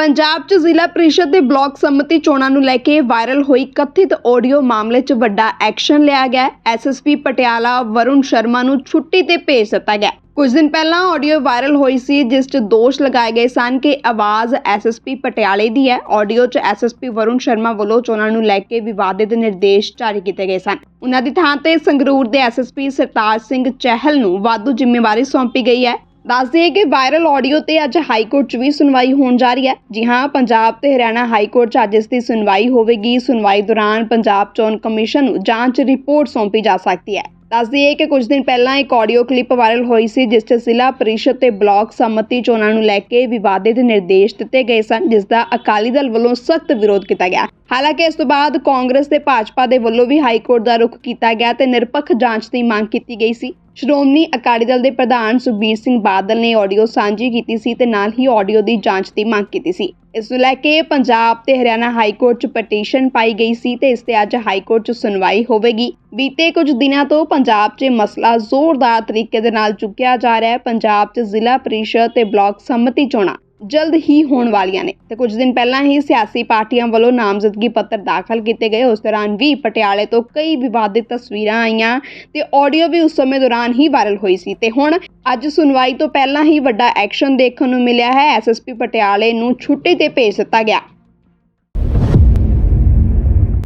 ਪੰਜਾਬ 'ਚ ਜ਼ਿਲ੍ਹਾ ਪ੍ਰੀਸ਼ਦ ਦੇ ਬਲਾਕ ਸੰਮਤੀ ਚੋਣਾਂ ਨੂੰ ਲੈ ਕੇ ਵਾਇਰਲ ਹੋਈ ਕਥਿਤ ਆਡੀਓ ਮਾਮਲੇ 'ਚ ਵੱਡਾ ਐਕਸ਼ਨ ਲਿਆ ਗਿਆ ਐਸਐਸਪੀ ਪਟਿਆਲਾ ਵਰੁਣ ਸ਼ਰਮਾ ਨੂੰ ਛੁੱਟੀ ਤੇ ਭੇਜ ਦਿੱਤਾ ਗਿਆ ਕੁਝ ਦਿਨ ਪਹਿਲਾਂ ਆਡੀਓ ਵਾਇਰਲ ਹੋਈ ਸੀ, ਜਿਸ 'ਚ ਦੋਸ਼ ਲਗਾਏ ਗਏ ਸਨ ਕਿ ਆਵਾਜ਼ ਐਸਐਸਪੀ ਪਟਿਆਲੇ ਦੀ ਹੈ। ਆਡੀਓ 'ਚ ਐਸਐਸਪੀ ਵਰੁਣ ਸ਼ਰਮਾ ਵੱਲੋਂ ਚੋਣਾਂ ਨੂੰ ਲੈ ਕੇ ਵਿਵਾਦਿਤ ਨਿਰਦੇਸ਼ ਜਾਰੀ ਕੀਤੇ ਗਏ ਸਨ। ਉਹਨਾਂ ਦੀ ਥਾਂ ਤੇ ਸੰਗਰੂਰ ਦੇ ਐਸਐਸਪੀ ਸਰਤਾਜ ਸਿੰਘ ਚਹਿਲ ਨੂੰ ਵਾਧੂ ਜ਼ਿੰਮੇਵਾਰੀ ਸੌਂਪੀ ਗਈ ਹੈ। ਦੱਸ ਦਈਏ ਕਿ ਵਾਇਰਲ ਆਡੀਓ ਤੇ ਅੱਜ ਹਾਈ ਕੋਰਟ 'ਚ ਵੀ ਸੁਣਵਾਈ ਹੋਣ ਜਾ ਰਹੀ ਹੈ। ਜੀ ਹਾਂ, ਪੰਜਾਬ ਤੇ ਹਰਿਆਣਾ ਹਾਈ ਕੋਰਟ 'ਚ ਅੱਜ ਇਸ ਦੀ ਸੁਣਵਾਈ ਹੋਵੇਗੀ। ਸੁਣਵਾਈ ਦੌਰਾਨ ਪੰਜਾਬ ਚੋਣ ਕਮਿਸ਼ਨ ਨੂੰ ਜਾਂਚ ਰਿਪੋਰਟ ਸੌਂਪੀ ਜਾ ਸਕਦੀ ਹੈ। ਦੱਸ ਦਈਏ ਕਿ ਕੁਝ ਦਿਨ ਪਹਿਲਾਂ ਇੱਕ ਆਡੀਓ ਕਲਿੱਪ ਵਾਇਰਲ ਹੋਈ ਸੀ, ਜਿਸ 'ਚ ਜ਼ਿਲ੍ਹਾ ਪ੍ਰੀਸ਼ਦ ਤੇ ਬਲਾਕ ਸੰਮਤੀ ਚੋਣਾਂ ਨੂੰ ਲੈ ਕੇ ਵਿਵਾਦਿਤ ਨਿਰਦੇਸ਼ ਦਿੱਤੇ ਗਏ ਸਨ, ਜਿਸ ਦਾ ਅਕਾਲੀ ਦਲ ਵੱਲੋਂ ਸਖਤ ਵਿਰੋਧ ਕੀਤਾ ਗਿਆ। ਹਾਲਾਂਕਿ ਇਸ ਤੋਂ ਬਾਅਦ ਕਾਂਗਰਸ ਤੇ ਭਾਜਪਾ ਦੇ ਵੱਲੋਂ ਵੀ ਹਾਈ ਕੋਰਟ ਦਾ ਰੁਖ ਕੀਤਾ ਗਿਆ ਤੇ ਨਿਰਪੱਖ ਜਾਂਚ ਦੀ ਮੰਗ ਕੀਤੀ ਗਈ ਸੀ। ਸ਼੍ਰੋਮਣੀ ਅਕਾਲੀ ਦਲ ਦੇ ਪ੍ਰਧਾਨ ਸੁਖਬੀਰ ਸਿੰਘ ਬਾਦਲ ਨੇ ਆਡੀਓ ਸਾਂਝੀ ਕੀਤੀ ਸੀ ਤੇ ਨਾਲ ਹੀ ਆਡੀਓ ਦੀ ਜਾਂਚ ਦੀ ਮੰਗ ਕੀਤੀ ਸੀ। ਇਸ ਨੂੰ ਲੈ ਕੇ ਪੰਜਾਬ ਤੇ ਹਰਿਆਣਾ ਹਾਈ ਕੋਰਟ 'ਚ ਪਟੀਸ਼ਨ ਪਾਈ ਗਈ ਸੀ ਤੇ ਇਸ ਤੇ ਅੱਜ ਹਾਈ ਕੋਰਟ 'ਚ ਸੁਣਵਾਈ ਹੋਵੇਗੀ। ਬੀਤੇ ਕੁਝ ਦਿਨਾਂ ਤੋਂ ਪੰਜਾਬ 'ਚ ਮਸਲਾ ਜ਼ੋਰਦਾਰ ਤਰੀਕੇ ਦੇ ਨਾਲ ਚੁੱਕਿਆ ਜਾ ਰਿਹਾ ਹੈ। ਪੰਜਾਬ 'ਚ ਜ਼ਿਲ੍ਹਾ ਪ੍ਰੀਸ਼ਦ ਤੇ ਬਲਾਕ ਸੰਮਤੀ ਚੋਣਾਂ ਜਲਦ ਹੀ ਹੋਣ ਵਾਲੀਆਂ ਨੇ। ਤੇ ਕੁਝ ਦਿਨ ਪਹਿਲਾਂ ਹੀ ਸਿਆਸੀ ਪਾਰਟੀਆਂ ਵੱਲੋਂ ਨਾਮਜ਼ਦਗੀ ਪੱਤਰ ਦਾਖਲ ਕੀਤੇ ਗਏ। ਉਸ ਦੌਰਾਨ ਵੀ ਪਟਿਆਲੇ ਤੋਂ ਕਈ ਵਿਵਾਦਿਤ ਤਸਵੀਰਾਂ ਆਈਆਂ ਤੇ ਆਡੀਓ ਵੀ ਉਸ ਸਮੇਂ ਦੌਰਾਨ ਹੀ ਵਾਇਰਲ ਹੋਈ ਸੀ। ਤੇ ਹੁਣ ਅੱਜ ਸੁਣਵਾਈ ਤੋਂ ਪਹਿਲਾਂ ਹੀ ਵੱਡਾ ਐਕਸ਼ਨ ਦੇਖਣ ਨੂੰ ਮਿਲਿਆ ਹੈ। ਐਸਐਸਪੀ ਪਟਿਆਲੇ ਨੂੰ ਛੁੱਟੀ ਤੇ ਭੇਜ ਦਿੱਤਾ ਗਿਆ।